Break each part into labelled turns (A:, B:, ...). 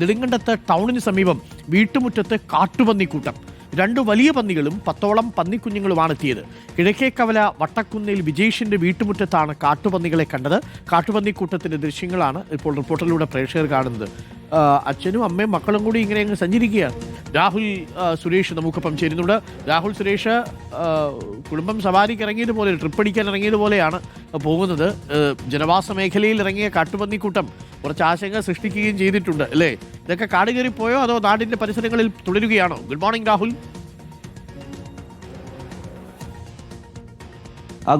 A: നെടുങ്കണ്ടത്ത് ടൗണിന് സമീപം വീട്ടുമുറ്റത്ത് കാട്ടുപന്നിക്കൂട്ടം രണ്ട് വലിയ പന്നികളും പത്തോളം പന്നിക്കുഞ്ഞുങ്ങളുമാണ് എത്തിയത്. കിഴക്കേക്കവല വട്ടക്കുന്നിൽ വിജേഷിന്റെ വീട്ടുമുറ്റത്താണ് കാട്ടുപന്നികളെ കണ്ടത്. കാട്ടുപന്നിക്കൂട്ടത്തിന്റെ ദൃശ്യങ്ങളാണ് ഇപ്പോൾ റിപ്പോർട്ടിലൂടെ പ്രേക്ഷകർ കാണുന്നത്. അച്ഛനും അമ്മയും മക്കളും കൂടി ഇങ്ങനെ അങ്ങ് സഞ്ചരിക്കുകയാണ്. രാഹുൽ സുരേഷ് നമുക്കൊപ്പം ചേരുന്നുണ്ട്. രാഹുൽ സുരേഷ് കുടുംബം സവാരിക്ക് ഇറങ്ങിയതുപോലെ ട്രിപ്പ് അടിക്കാൻ ഇറങ്ങിയതുപോലെയാണ് പോകുന്നത്. ജനവാസ മേഖലയിൽ ഇറങ്ങിയ കാട്ടുപന്നിക്കൂട്ടം കുറച്ച് ആശങ്ക സൃഷ്ടിക്കുകയും ചെയ്തിട്ടുണ്ട് അല്ലേ? ഇതൊക്കെ കാടുകയറി പോയോ അതോ നാടിന്റെ പരിസരങ്ങളിൽ തുടരുകയാണോ? Good morning Rahul.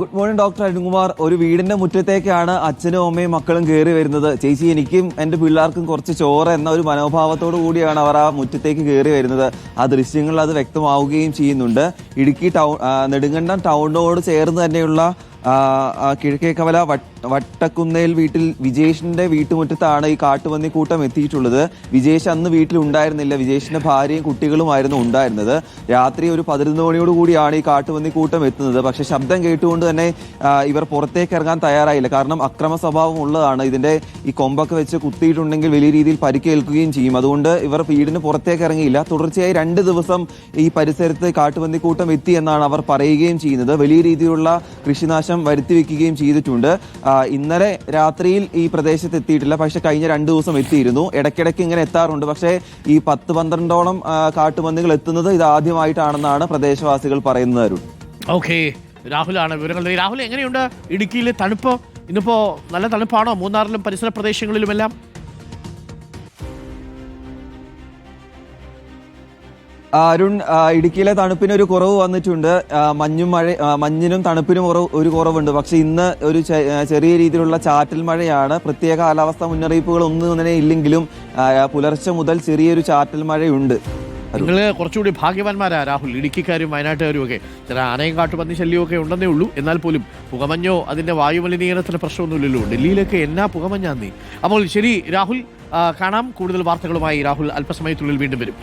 B: Good morning doctor Arunkumar. ഒരു വീടിന്റെ മുറ്റത്തേക്കാണ് അച്ഛനും അമ്മയും മക്കളും കയറി വരുന്നത്. ചേച്ചി എനിക്കും എന്റെ പിള്ളേർക്കും കുറച്ച് ചോറ് എന്ന ഒരു മനോഭാവത്തോടു കൂടിയാണ് അവർ ആ മുറ്റത്തേക്ക് കയറി വരുന്നത്. ആ ദൃശ്യങ്ങളിൽ അത് വ്യക്തമാവുകയും ചെയ്യുന്നുണ്ട്. ഇടുക്കി ടൗൺ നെടുങ്കണ്ടം ടൗണിനോട് ചേർന്ന് തന്നെയുള്ള ആ, കിഴക്കേക്കവല വട്ടക്കുന്നേൽ വീട്ടിൽ വിജേഷിന്റെ വീട്ടുമുറ്റത്താണ് ഈ കാട്ടുപന്നി കൂട്ടം എത്തിയിട്ടുള്ളത്. വിജേഷ് അന്ന് വീട്ടിൽ ഉണ്ടായിരുന്നില്ല വിജേഷിന്റെ ഭാര്യയും കുട്ടികളുമായിരുന്നു ഉണ്ടായിരുന്നത്. രാത്രി ഒരു പതിനൊന്ന് മണിയോട് കൂടിയാണ് ഈ കാട്ടുപന്നി കൂട്ടം എത്തുന്നത്. പക്ഷെ ശബ്ദം കേട്ടുകൊണ്ട് തന്നെ ഇവർ പുറത്തേക്ക് ഇറങ്ങാൻ തയ്യാറായില്ല. കാരണം അക്രമ സ്വഭാവം ഉള്ളതാണ്. ഇതിന്റെ ഈ കൊമ്പൊക്കെ വെച്ച് കുത്തിയിട്ടുണ്ടെങ്കിൽ വലിയ രീതിയിൽ പരിക്കേൽക്കുകയും ചെയ്യും. അതുകൊണ്ട് ഇവർ വീടിന് പുറത്തേക്ക് ഇറങ്ങിയില്ല. തുടർച്ചയായി രണ്ട് ദിവസം ഈ പരിസരത്ത് കാട്ടുപന്നി കൂട്ടം എത്തി എന്നാണ് അവർ പറയുകയും ചെയ്യുന്നത്. വലിയ രീതിയിലുള്ള കൃഷിനാശം വരുത്തി വെക്കുകയും ചെയ്തിട്ടുണ്ട്. ഇന്നലെ രാത്രിയിൽ ഈ പ്രദേശത്ത് എത്തിയിട്ടില്ല. പക്ഷെ കഴിഞ്ഞ രണ്ട് ദിവസം എത്തിയിരുന്നു. ഇടയ്ക്കിടയ്ക്ക് ഇങ്ങനെ എത്താറുണ്ട്. പക്ഷേ ഈ പത്ത് പന്ത്രണ്ടോളം കാട്ടുപന്നികൾ എത്തുന്നത് ഇത് ആദ്യമായിട്ടാണെന്നാണ് പ്രദേശവാസികൾ പറയുന്നത് അരുൺ.
A: ഓക്കെ. രാഹുലാണ് വിവരങ്ങൾ. രാഹുൽ എങ്ങനെയുണ്ട്? ഇടുക്കിയിലെ തണുപ്പ്. ഇന്നിപ്പോ നല്ല തണുപ്പാണോ? മൂന്നാറിലും പരിസര പ്രദേശങ്ങളിലുമെല്ലാം
B: അരുൺ ഇടുക്കിയിലെ തണുപ്പിന് ഒരു കുറവ് വന്നിട്ടുണ്ട്. മഞ്ഞും മഴ മഞ്ഞിനും തണുപ്പിനും ഒരു കുറവുണ്ട്. പക്ഷെ ഇന്ന് ഒരു ചെറിയ രീതിയിലുള്ള ചാറ്റൽ മഴയാണ്. പ്രത്യേക കാലാവസ്ഥ മുന്നറിയിപ്പുകൾ ഒന്നും തന്നെ ഇല്ലെങ്കിലും പുലർച്ചെ മുതൽ ചെറിയൊരു ചാറ്റൽ മഴയുണ്ട്.
A: നിങ്ങൾ കുറച്ചുകൂടി ഭാഗ്യവാന്മാരാ രാഹുൽ. ഇടുക്കിക്കാരും വയനാട്ടുകാരും ഒക്കെ. ചില ആനയും കാട്ടുപന്നി ഒക്കെ ഉണ്ടെന്നേ ഉള്ളൂ. എന്നാൽ പോലും പുകമഞ്ഞോ അതിന്റെ വായുമലിനീകരണത്തിന് പ്രശ്നമൊന്നുമില്ലല്ലോ ഡൽഹിയിലൊക്കെ എന്നാ പുകമഞ്ഞാന്നീ? അപ്പോൾ ശരി രാഹുൽ കാണാം. കൂടുതൽ വാർത്തകളുമായി രാഹുൽ അല്പസമയത്തുള്ളിൽ വീണ്ടും വരും.